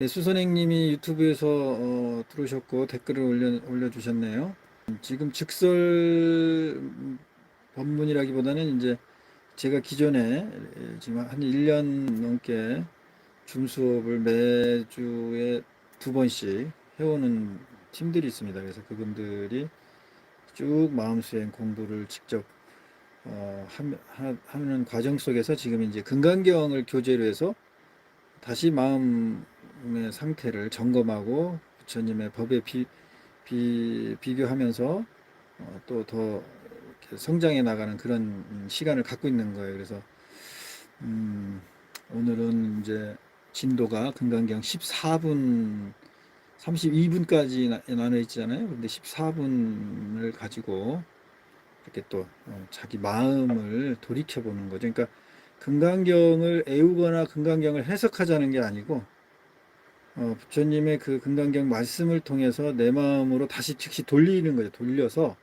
네, 수선행님이 유튜브에서 어, 들어오셨고 댓글을 올려, 올려주셨네요. 지금 직설 법문이라기보다는 이제 제가 기존에 지금 한 1년 넘게 줌 수업을 매주에 두 번씩 해오는 팀들이 있습니다. 그래서 그분들이 쭉 마음수행 공부를 직접 어, 함- 하- 하는 과정 속에서 지금 이제 금강경을 교재로 해서 다시 마음 의 상태를 점검하고 부처님의 법에 비, 비, 비교하면서 어, 또더 성장해 나가는 그런 음, 시간을 갖고 있는 거예요. 그래서 음, 오늘은 이제 진도가 금강경 14분 32분까지 나 눠 있잖아요. 근데 14분을 가지고 이렇게 또 어, 자기 마음을 돌이켜 보는 거죠. 그러니까 금강경을 애우거나 금강경을 해석하자는 게 아니고 어, 부처님의 그 금강경 말씀을 통해서 내 마음으로 다시 즉시 돌리는 거죠. 돌려서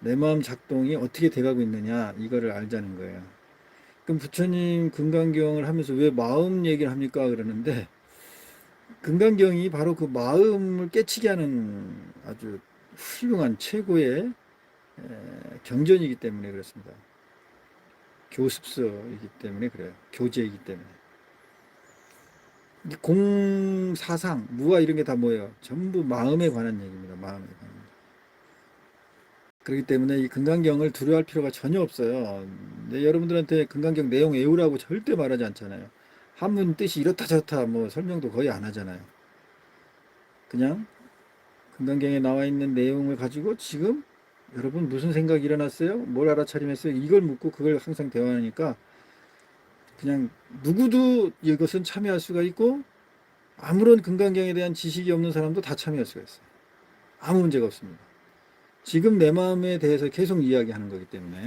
내 마음 작동이 어떻게 돼가고 있느냐 이거를 알자는 거예요. 그럼 부처님 금강경을 하면서 왜 마음 얘기를 합니까? 그러는데 금강경이 바로 그 마음을 깨치게 하는 아주 훌륭한 최고의 에, 경전이기 때문에 그렇습니다. 교습서이기 때문에 그래요. 교재이기 때문에. 이 공사상, 무아 이런 게 다 뭐예요? 전부 마음에 관한 얘기입니다. 마음에 관한. 그렇기 때문에 이 금강경을 두려워할 필요가 전혀 없어요. 근데 여러분들한테 금강경 내용 외우라고 절대 말하지 않잖아요. 한문 뜻이 이렇다 저렇다 뭐 설명도 거의 안 하잖아요. 그냥 금강경에 나와 있는 내용을 가지고 지금 여러분 무슨 생각이 일어났어요? 뭘 알아차림했어요? 이걸 묻고 그걸 항상 대화하니까 그냥 누구도 이것은 참여할 수가 있고 아무런 금강경에 대한 지식이 없는 사람도 다 참여할 수가 있어요. 아무 문제가 없습니다. 지금 내 마음에 대해서 계속 이야기하는 거기 때문에